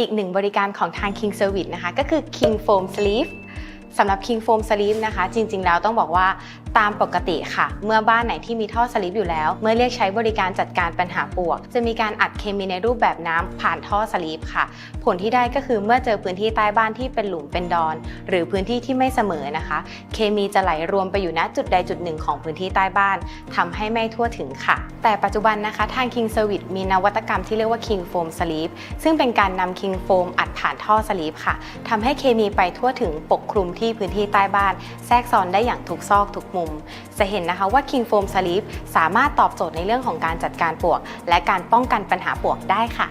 อีกหนึ่งบริการของทาง King Service นะคะ ก็คือ King Foam Sleeve สำหรับ King Foam Sleeve นะคะ จริง ๆ แล้วต้องบอกว่าตามปกติค่ะ เมื่อบ้านไหนที่มีท่อสลิปอยู่แล้ว เมื่อเรียกใช้บริการจัดการปัญหาปวก จะมีการอัดเคมีในรูปแบบน้ำผ่านท่อสลิปค่ะ ผลที่ได้ก็คือเมื่อเจอพื้นที่ใต้บ้านที่เป็นหลุมเป็นดอน หรือพื้นที่ที่ไม่เสมอนะคะ เคมีจะไหลรวมไปอยู่ณจุดใดจุดหนึ่งของพื้นที่ใต้บ้านทำให้ไม่ทั่วถึงค่ะ แต่ปัจจุบันนะคะทาง King Service มีนวัตกรรมที่เรียกว่า King Foam Sleeve ซึ่งเป็นการนำ King Foam อัด ฐานท่อสลีปค่ะทำให้เคมีไปทั่วถึงปกคลุมที่พื้นที่ใต้บ้าน แทรกซ้อนได้อย่างทุกซอกทุกมุม จะเห็นนะคะว่า King Foam Sleep สามารถตอบโจทย์ในเรื่องของการจัดการปวก และการป้องกันปัญหาปวกได้ค่ะ